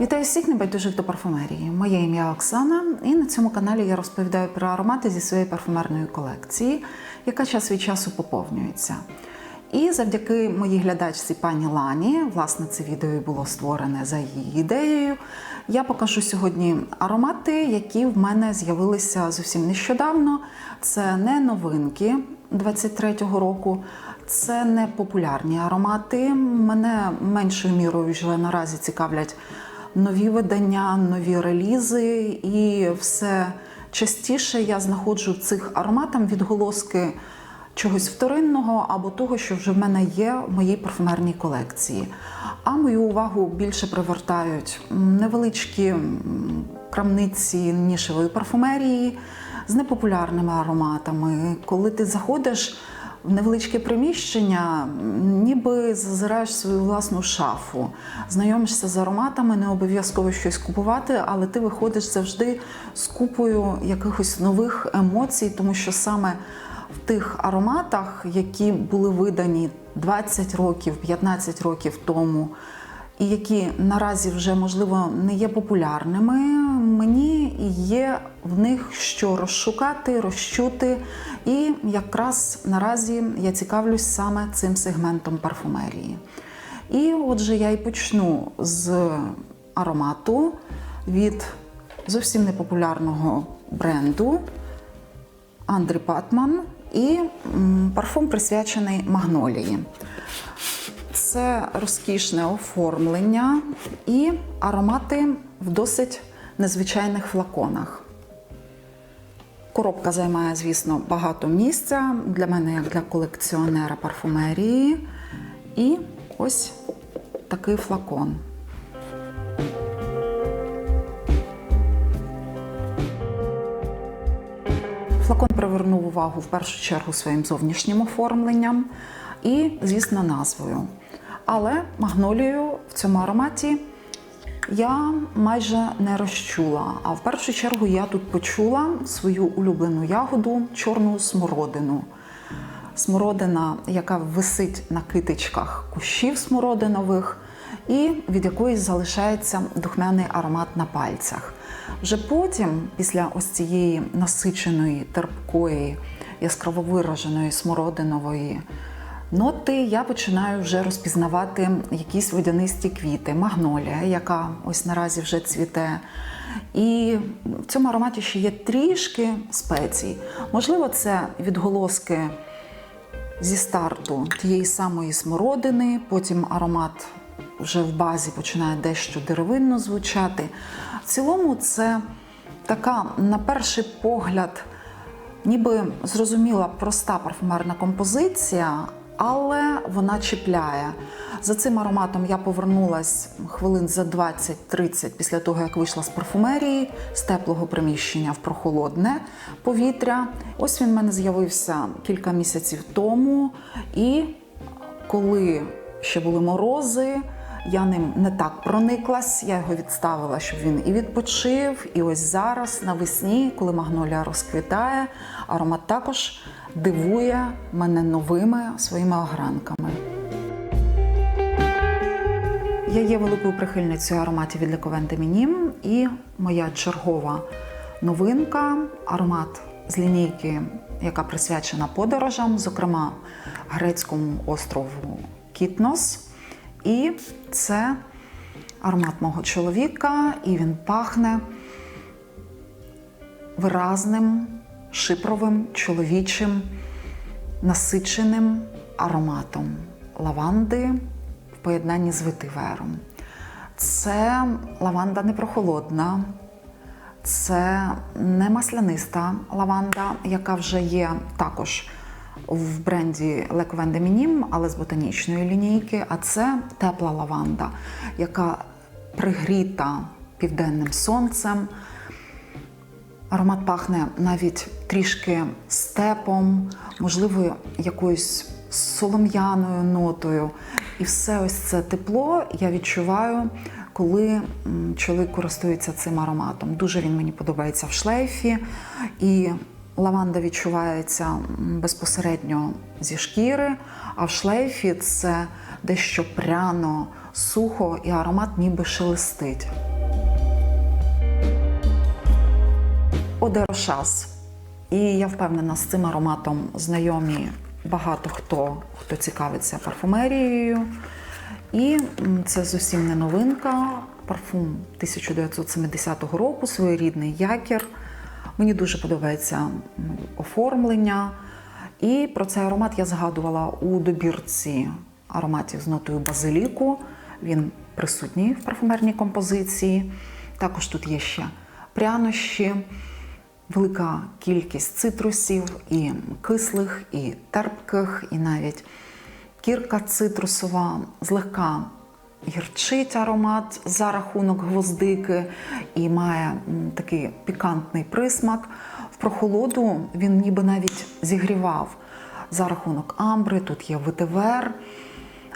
Вітаю всіх небайдужих до парфумерії. Моє ім'я Оксана, і на цьому каналі я розповідаю про аромати зі своєї парфумерної колекції, яка час від часу поповнюється. І завдяки моїй глядачці пані Лані, власне, це відео було створене за її ідеєю. Я покажу сьогодні аромати, які в мене з'явилися зовсім нещодавно. Це не новинки 23-го року, це не популярні аромати. Мене меншою мірою вже наразі цікавлять нові видання, нові релізи, і все частіше я знаходжу цих ароматах відголоски чогось вторинного або того, що вже в мене є в моїй парфумерній колекції. А мою увагу більше привертають невеличкі крамниці нішевої парфумерії з непопулярними ароматами. Коли ти заходиш невеличке приміщення, ніби зазираєш свою власну шафу, знайомишся з ароматами, не обов'язково щось купувати, але ти виходиш завжди з купою якихось нових емоцій, тому що саме в тих ароматах, які були видані 20 років, 15 років тому, і які наразі вже можливо не є популярними, мені є в них що розшукати, розчути. І якраз наразі я цікавлюсь саме цим сегментом парфумерії. І отже, я і почну з аромату від зовсім непопулярного бренду Андрі Патман і парфум присвячений магнолії. Це розкішне оформлення і аромати в досить незвичайних флаконах. Коробка займає, звісно, багато місця для мене, як для колекціонера парфумерії. І ось такий флакон. Флакон привернув увагу в першу чергу своїм зовнішнім оформленням і, звісно, назвою. Але магнолію в цьому ароматі я майже не розчула. А в першу чергу я тут почула свою улюблену ягоду чорну смородину. Смородина, яка висить на китичках кущів смородинових, і від якої залишається духмяний аромат на пальцях. Вже потім, після ось цієї насиченої, терпкої, яскраво вираженої смородинової ноти, я починаю вже розпізнавати якісь водянисті квіти, магнолія, яка ось наразі вже цвіте. І в цьому ароматі ще є трішки спецій. Можливо, це відголоски зі старту тієї самої смородини, потім аромат вже в базі починає дещо деревинно звучати. В цілому, це така, на перший погляд, ніби зрозуміла проста парфумерна композиція, але вона чіпляє. За цим ароматом я повернулась хвилин за 20-30 після того, як вийшла з парфумерії, з теплого приміщення в прохолодне повітря. Ось він в мене з'явився кілька місяців тому. І коли ще були морози, я ним не так прониклась, я його відставила, щоб він і відпочив. І ось зараз, навесні, коли магнолія розквітає, аромат також дивує мене новими своїми огранками. Я є великою прихильницею ароматів від Лековен Демінім, і моя чергова новинка аромат з лінійки, яка присвячена подорожам, зокрема грецькому острову Кітнос. І це аромат мого чоловіка, і він пахне виразним, шипровим, чоловічим, насиченим ароматом лаванди в поєднанні з ветивером. Це лаванда не прохолодна, це не масляниста лаванда, яка вже є також в бренді Le Couvent de але з ботанічної лінійки. А це тепла лаванда, яка пригріта південним сонцем. Аромат пахне навіть трішки степом, можливо, якоюсь солом'яною нотою. І все ось це тепло я відчуваю, коли чоловік користується цим ароматом. Дуже він мені подобається в шлейфі. І лаванда відчувається безпосередньо зі шкіри, а в шлейфі це дещо пряно, сухо і аромат ніби шелестить. Оде Рошас. І я впевнена, з цим ароматом знайомі багато хто, хто цікавиться парфумерією. І це зовсім не новинка. Парфум 1970 року, своєрідний якір. Мені дуже подобається оформлення. І про цей аромат я згадувала у добірці ароматів з нотою базиліку. Він присутній в парфумерній композиції. Також тут є ще прянощі, велика кількість цитрусів, і кислих, і терпких, і навіть кірка цитрусова, злегка гірчить аромат за рахунок гвоздики і має такий пікантний присмак. В прохолоду він ніби навіть зігрівав за рахунок амбри, тут є ветивер.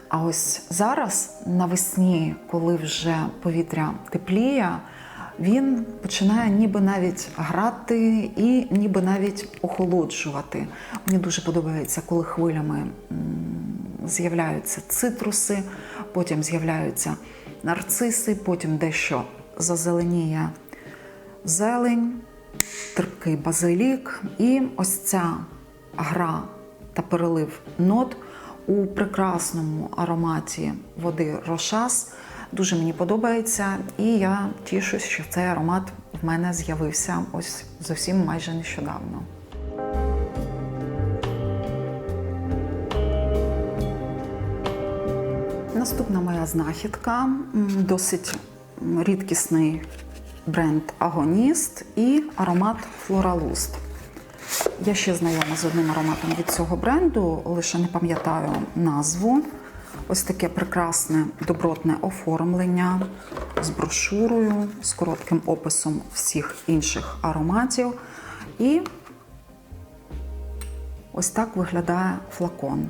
А ось зараз навесні, коли вже повітря тепліє, він починає ніби навіть грати і ніби навіть охолоджувати. Мені дуже подобається, коли хвилями з'являються цитруси, потім з'являються нарциси, потім дещо зазеленіє зелень, терпкий базилік, і ось ця гра та перелив нот у прекрасному ароматі води Рошас. Дуже мені подобається, і я тішусь, що цей аромат в мене з'явився ось зовсім майже нещодавно. Наступна моя знахідка досить рідкісний бренд Агоніст і аромат Флоралуст. Я ще знайома з одним ароматом від цього бренду, лише не пам'ятаю назву. Ось таке прекрасне добротне оформлення з брошурою, з коротким описом всіх інших ароматів. І ось так виглядає флакон.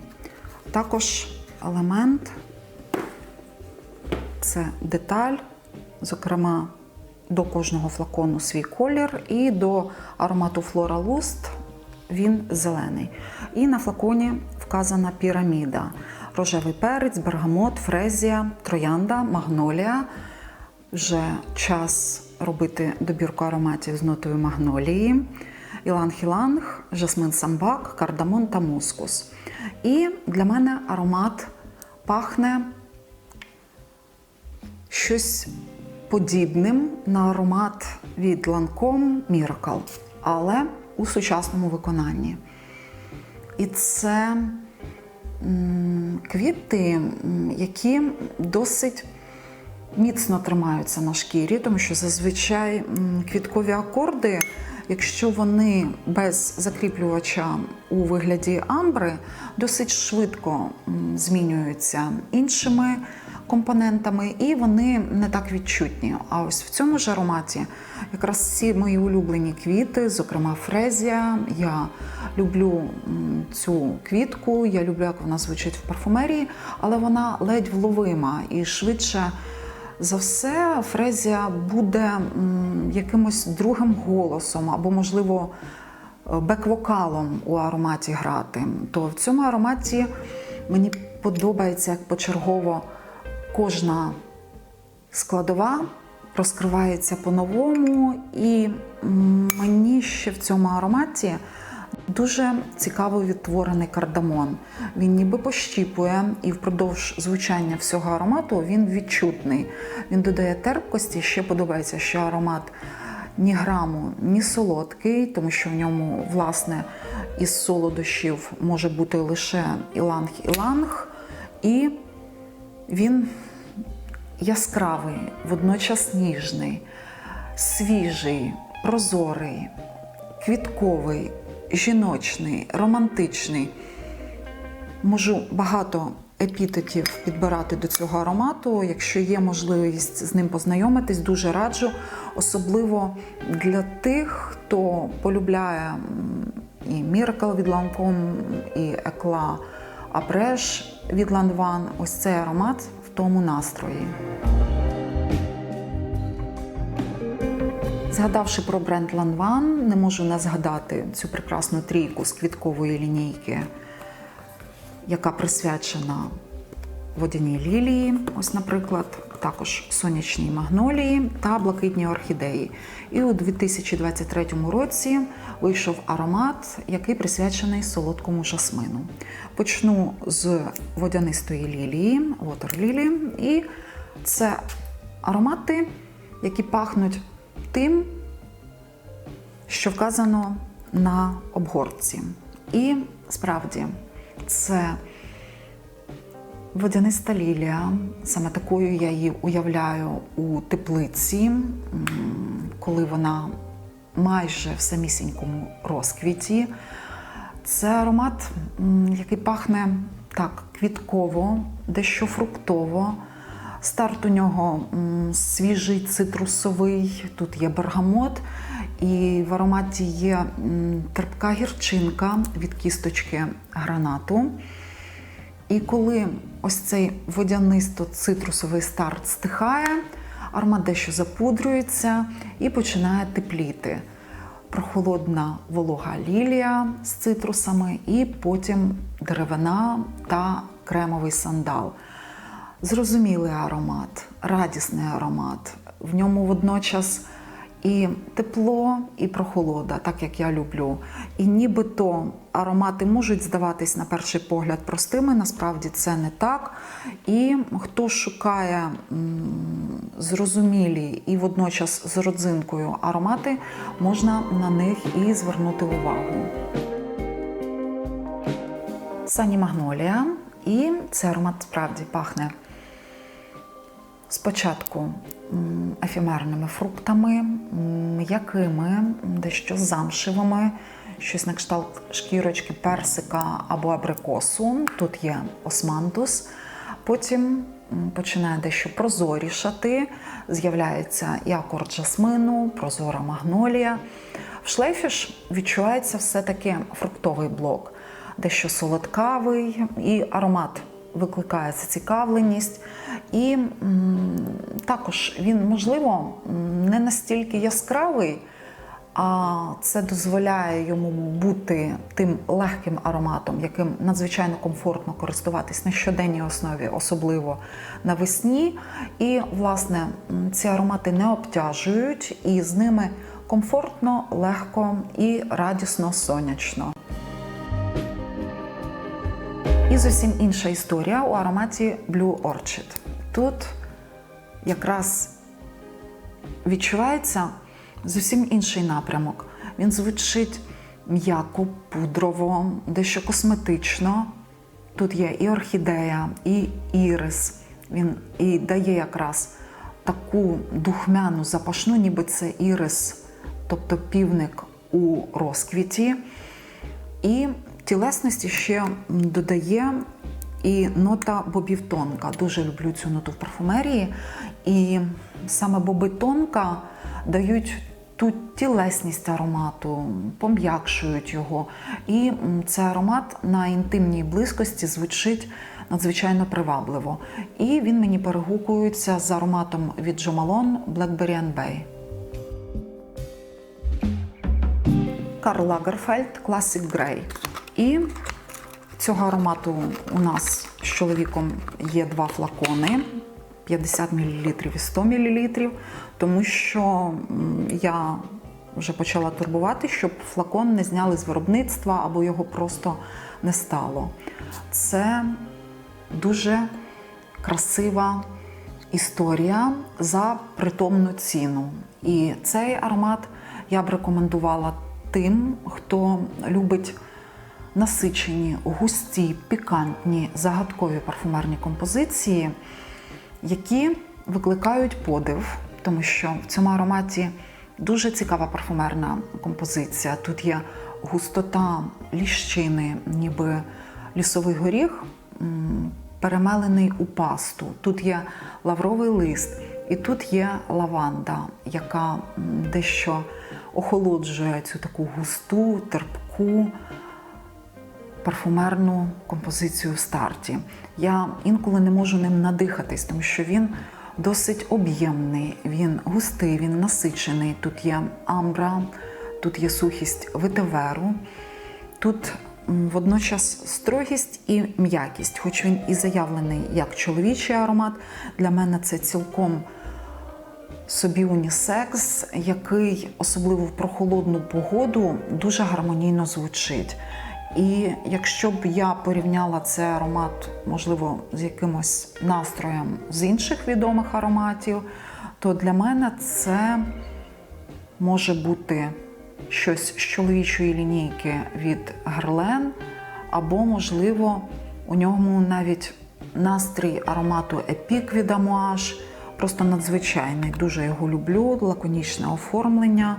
Також елемент це деталь, зокрема, до кожного флакону свій колір, і до аромату Flora Lust він зелений. І на флаконі вказана піраміда: рожевий перець, бергамот, фрезія, троянда, магнолія. Вже час робити добірку ароматів з нотою магнолії, іланг-іланг, жасмин самбак, кардамон та мускус. І для мене аромат пахне щось подібним на аромат від Lancome Miracle, але у сучасному виконанні. І це квіти, які досить міцно тримаються на шкірі, тому що зазвичай квіткові акорди, якщо вони без закріплювача у вигляді амбри, досить швидко змінюються іншими компонентами, і вони не так відчутні. А ось в цьому ж ароматі якраз всі мої улюблені квіти, зокрема фрезія. Я люблю цю квітку, я люблю, як вона звучить в парфумерії, але вона ледь вловима і швидше. За все, фрезія буде якимось другим голосом або, можливо, е, бек-вокалом у ароматі грати. То в цьому ароматі мені подобається як почергово кожна складова розкривається по-новому, і мені ще в цьому ароматі дуже цікаво відтворений кардамон. Він ніби пощіпує, і впродовж звучання всього аромату він відчутний. Він додає терпкості. Ще подобається, що аромат ні граму, ні солодкий, тому що в ньому, власне, із солодощів може бути лише іланг-іланг, і він яскравий, водночас ніжний, свіжий, прозорий, квітковий, жіночний, романтичний. Можу багато епітетів підбирати до цього аромату. Якщо є можливість з ним познайомитись, дуже раджу. Особливо для тих, хто полюбляє і Miracle від Lancome, і Екла Апреш від Ландван Ось цей аромат в тому настрої. Згадавши про бренд Ланван, не можу не згадати цю прекрасну трійку з квіткової лінійки, яка присвячена водяні лілії, ось, наприклад, також сонячні магнолії та блакитні орхідеї. І у 2023 році вийшов аромат, який присвячений солодкому жасмину. Почну з водянистої лілії, Water І це аромати, які пахнуть тим, що вказано на обгортці. І справді це водяниста лілія. Саме такою я її уявляю у теплиці, коли вона майже в самісінькому розквіті. Це аромат, який пахне так квітково, дещо фруктово. Старт у нього свіжий цитрусовий, тут є бергамот, і в ароматі є терпка гірчинка від кісточки гранату. І коли ось цей водянисто-цитрусовий старт стихає, аромат дещо запудрюється і починає тепліти. Прохолодна волога лілія з цитрусами, і потім деревина та кремовий сандал. Зрозумілий аромат, радісний аромат. В ньому водночас і тепло, і прохолода, так як я люблю. І нібито аромати можуть здаватись на перший погляд простими, насправді це не так. І хто шукає зрозумілі і водночас з родзинкою аромати, можна на них і звернути увагу. Сані Магнолія. І цей аромат справді пахне спочатку м, ефемерними фруктами, м'якими, дещо замшевими, щось на кшталт шкірочки персика або абрикосу. Тут є османтус. Потім починає дещо прозорішати, з'являється і акорд прозора магнолія. В шлейфі ж відчувається все-таки фруктовий блок, дещо солодкавий, і аромат викликає зацікавленість. І також він, можливо, не настільки яскравий, а це дозволяє йому бути тим легким ароматом, яким надзвичайно комфортно користуватись на щоденній основі, особливо навесні. І, власне, ці аромати не обтяжують, і з ними комфортно, легко і радісно сонячно. І зовсім інша історія у ароматі Blue Orchid. Тут якраз відчувається зовсім інший напрямок. Він звучить м'яко, пудрово, дещо косметично. Тут є і орхідея, і ірис. Він і дає якраз таку духмяну запашну, ніби це ірис, тобто півник у розквіті. І тілесності ще додає і нота бобів-тонка. Дуже люблю цю ноту в парфумерії. І саме боби-тонка дають ту тілесність аромату, пом'якшують його. І цей аромат на інтимній близькості звучить надзвичайно привабливо. І він мені перегукується з ароматом від Jo Malone Blackberry and Bay. Карл Лагерфельд Classic Grey. І цього аромату у нас з чоловіком є два флакони 50 мл і 100 мл, тому що я вже почала турбувати, щоб флакон не зняли з виробництва або його просто не стало. Це дуже красива історія за притомну ціну. І цей аромат я б рекомендувала тим, хто любить насичені, густі, пікантні, загадкові парфумерні композиції, які викликають подив, тому що в цьому ароматі дуже цікава парфумерна композиція. Тут є густота ліщини, ніби лісовий горіх, перемелений у пасту. Тут є лавровий лист, і тут є лаванда, яка дещо охолоджує цю таку густу, терпку парфумерну композицію в старті. Я інколи не можу ним надихатись, тому що він досить об'ємний, він густий, він насичений. Тут є амбра, тут є сухість ветиверу, тут водночас строгість і м'якість. Хоч він і заявлений як чоловічий аромат, для мене це цілком собі унісекс, який особливо в прохолодну погоду дуже гармонійно звучить. І якщо б я порівняла цей аромат, можливо, з якимось настроєм з інших відомих ароматів, то для мене це може бути щось з чоловічої лінійки від Герлен, або, можливо, у ньому навіть настрій аромату Епік від Амуаж. Просто надзвичайний. Дуже його люблю, лаконічне оформлення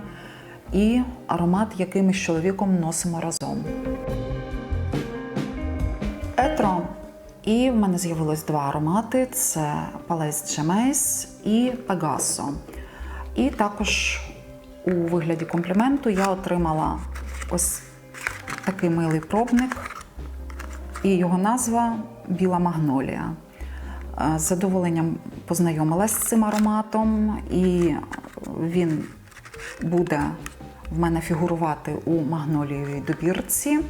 і аромат, який ми з чоловіком носимо разом. Етро. І в мене з'явилось два аромати: це Палес Джемейс і Пегасо. І також у вигляді компліменту я отримала ось такий милий пробник, і його назва Біла Магнолія. Е, З задоволенням познайомилась з цим ароматом, і він буде в мене фігурувати у магнолієвій добірці.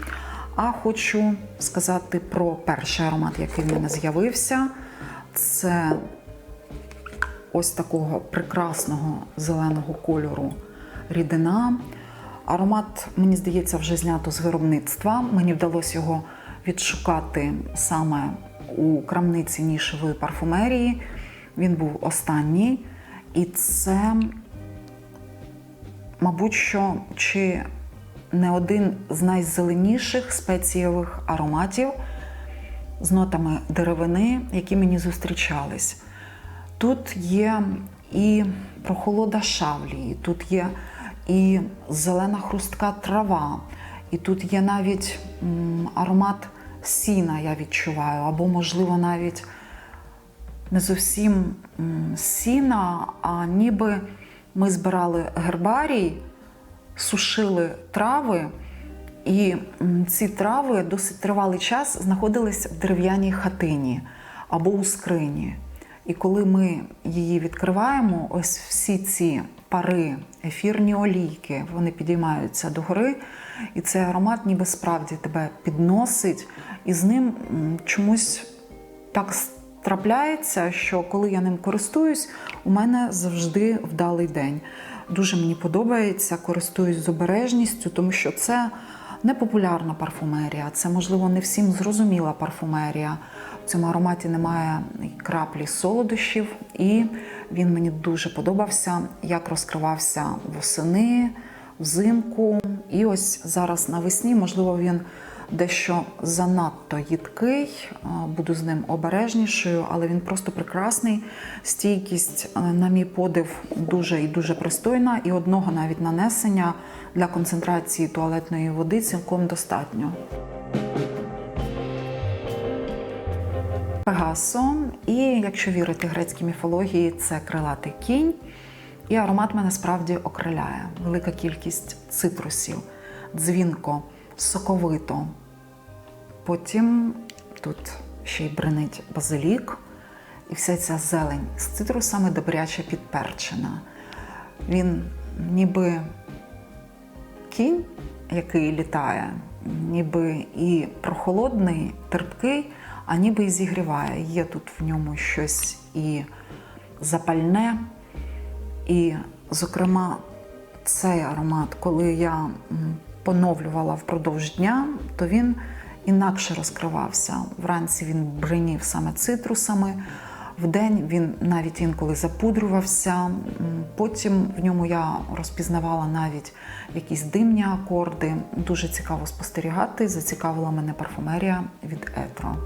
А хочу сказати про перший аромат, який в мене з'явився. Це ось такого прекрасного зеленого кольору рідина. Аромат, мені здається, вже знято з виробництва. Мені вдалося його відшукати саме у крамниці нішевої парфумерії. Він був останній. І це, мабуть, що чи не один з найзеленіших спецієвих ароматів з нотами деревини, які мені зустрічались. Тут є і прохолода шавлії, тут є і зелена хрустка трава, і тут є навіть аромат сіна, я відчуваю, або, можливо, навіть не зовсім сіна, а ніби ми збирали гербарій, сушили трави, і ці трави досить тривалий час знаходились в дерев'яній хатині або у скрині. І коли ми її відкриваємо, ось всі ці пари, ефірні олійки, вони підіймаються догори, і цей аромат ніби справді тебе підносить, і з ним чомусь так трапляється, що коли я ним користуюсь, у мене завжди вдалий день. Дуже мені подобається, користуюсь з обережністю, тому що це не популярна парфумерія, це, можливо, не всім зрозуміла парфумерія. В цьому ароматі немає краплі солодощів, і він мені дуже подобався, як розкривався восени, взимку. І ось зараз навесні, можливо, він дещо занадто їдкий, буду з ним обережнішою, але він просто прекрасний. Стійкість, е, на мій подив, дуже і дуже пристойна, і одного навіть нанесення для концентрації туалетної води цілком достатньо. Пегасо, і якщо вірити грецькій міфології, це крилатий кінь. І аромат мене справді окриляє. Велика кількість цитрусів, дзвінко, соковито. Потім тут ще й бринить базилік, і вся ця зелень з цитрусами добряче підперчена. Він ніби кінь, який літає, ніби і прохолодний, терпкий, а ніби і зігріває. Є тут в ньому щось і запальне. І, зокрема, цей аромат, коли я поновлювала впродовж дня, то він інакше розкривався. Вранці він бринів саме цитрусами, вдень він навіть інколи запудрювався. Потім в ньому я розпізнавала навіть якісь димні акорди. Дуже цікаво спостерігати. Зацікавила мене парфумерія від Етро.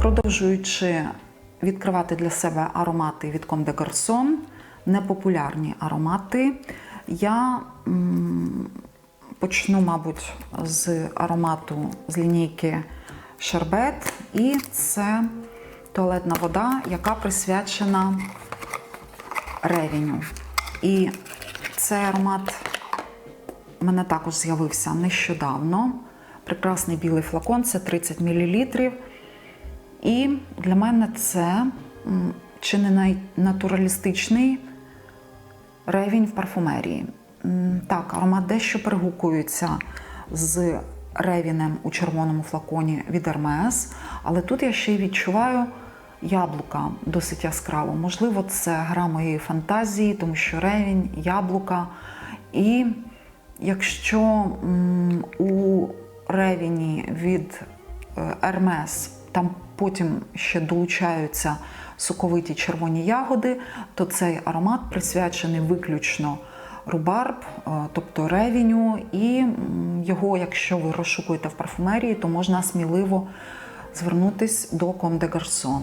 Продовжуючи відкривати для себе аромати від Comme des Garçons, непопулярні аромати, я почну, мабуть, з аромату з лінійки Шербет, і це туалетна вода, яка присвячена ревіню. І цей аромат у мене також з'явився нещодавно. Прекрасний білий флакон, це 30 мл. І для мене це чи не найнатуралістичний ревінь в парфумерії. так, аромат дещо перегукується з ревінем у червоному флаконі від Hermes, але тут я ще й відчуваю яблука досить яскраво. Можливо, це гра моєї фантазії, тому що ревінь, яблука. І якщо у ревіні від е, Hermes там потім ще долучаються соковиті червоні ягоди, то цей аромат присвячений виключно рубарб, е, тобто ревіню, і його, якщо ви розшукуєте в парфумерії, то можна сміливо звернутись до Comme des Garçons.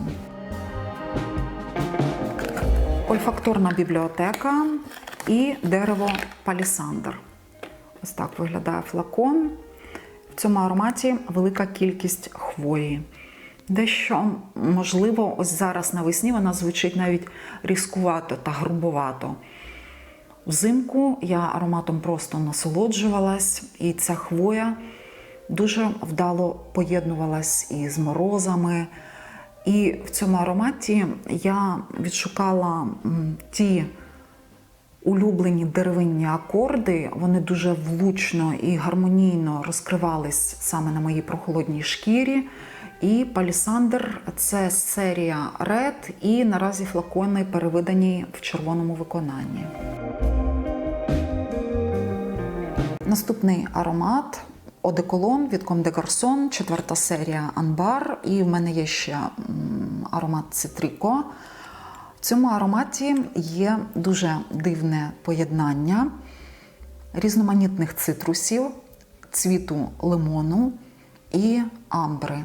Ольфакторна бібліотека і дерево палісандр. Ось так виглядає флакон. В цьому ароматі велика кількість хвої. Дещо, можливо, ось зараз навесні вона звучить навіть різкувато та грубовато. Взимку я ароматом просто насолоджувалась, і ця хвоя дуже вдало поєднувалась із морозами. І в цьому ароматі я відшукала ті улюблені деревинні акорди, вони дуже влучно і гармонійно розкривались саме на моїй прохолодній шкірі. І палісандр це серія Red, і наразі флакони перевидані в червоному виконанні. Наступний аромат Одеколон від Comme des Garçons, четверта серія Анбар. І в мене є ще аромат Цитріко. В цьому ароматі є дуже дивне поєднання різноманітних цитрусів, цвіту лимону і амбри.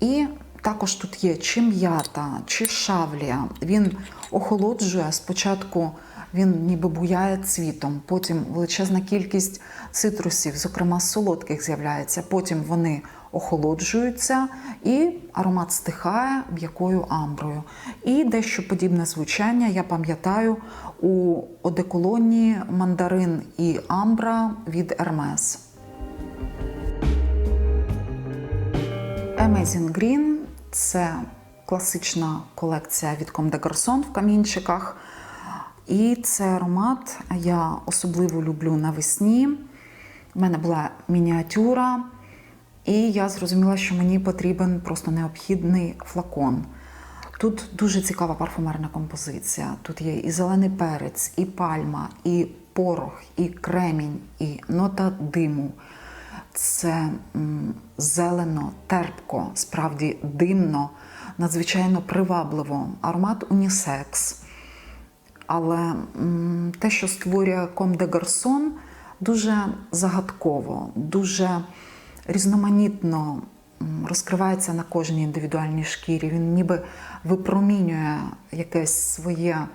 І також тут є чи м'ята, чи шавлія. Він охолоджує спочатку. Він ніби буяє цвітом, потім величезна кількість цитрусів, зокрема солодких, з'являється. Потім вони охолоджуються, і аромат стихає м'якою амброю. І дещо подібне звучання я пам'ятаю у одеколоні мандарин і амбра від Hermes. Amazing Green це класична колекція від Comme des Garçons в камінчиках. І цей аромат я особливо люблю навесні. У мене була мініатюра, і я зрозуміла, що мені потрібен просто необхідний флакон. Тут дуже цікава парфумерна композиція. Тут є і зелений перець, і пальма, і порох, і кремінь, і нота диму. Це зелено, терпко, справді димно, надзвичайно привабливо. Аромат унісекс. Але те, що створює Comme des Garçons, дуже загадково, дуже різноманітно розкривається на кожній індивідуальній шкірі. Він ніби випромінює якесь своє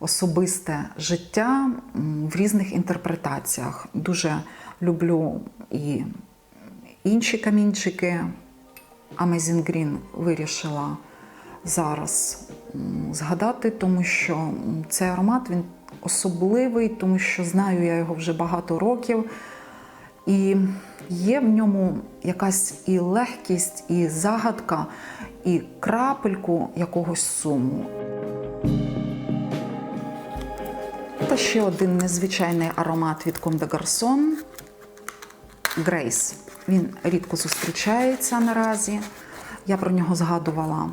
особисте життя в різних інтерпретаціях. Дуже люблю і інші камінчики. Amazing Green вирішила зараз згадати, тому що цей аромат він особливий, тому що знаю я його вже багато років. І є в ньому якась і легкість, і загадка, і крапельку якогось суму. Та ще один незвичайний аромат від Comme des Garçons – Grace. Він рідко зустрічається наразі. Я про нього згадувала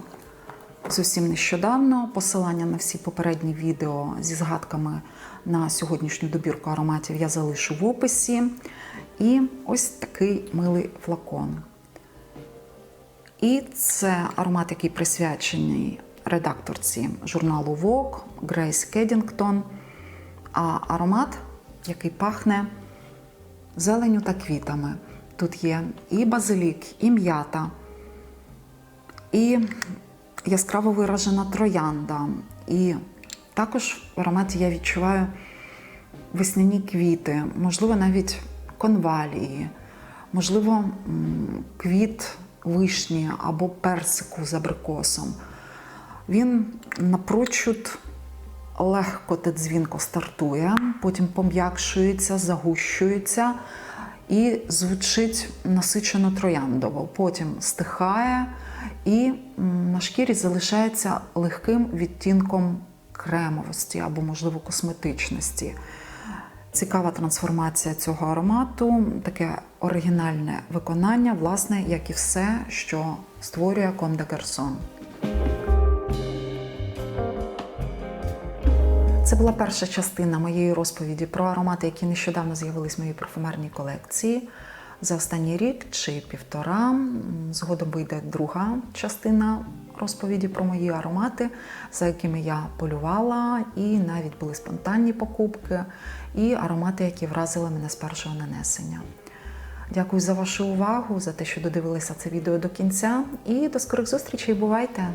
зовсім нещодавно. Посилання на всі попередні відео зі згадками на сьогоднішню добірку ароматів я залишу в описі. І ось такий милий флакон. І це аромат, який присвячений редакторці журналу Vogue Грейс Кедінгтон. А аромат, який пахне зеленю та квітами. Тут є і базилік, і м'ята, і яскраво виражена троянда. І також в ароматі я відчуваю весняні квіти, можливо, навіть конвалії, можливо, квіт вишні або персику з абрикосом. Він напрочуд легко та дзвінко стартує, потім пом'якшується, загущується і звучить насичено трояндово. Потім стихає і на шкірі залишається легким відтінком кремовості або, можливо, косметичності. Цікава трансформація цього аромату, таке оригінальне виконання, власне, як і все, що створює Comme des Garçons. Це була перша частина моєї розповіді про аромати, які нещодавно з'явились в моїй парфумерній колекції. За останній рік чи півтора згодом вийде друга частина розповіді про мої аромати, за якими я полювала, і навіть були спонтанні покупки, і аромати, які вразили мене з першого нанесення. Дякую за вашу увагу, за те, що додивилися це відео до кінця. І до скорих зустрічей. Бувайте!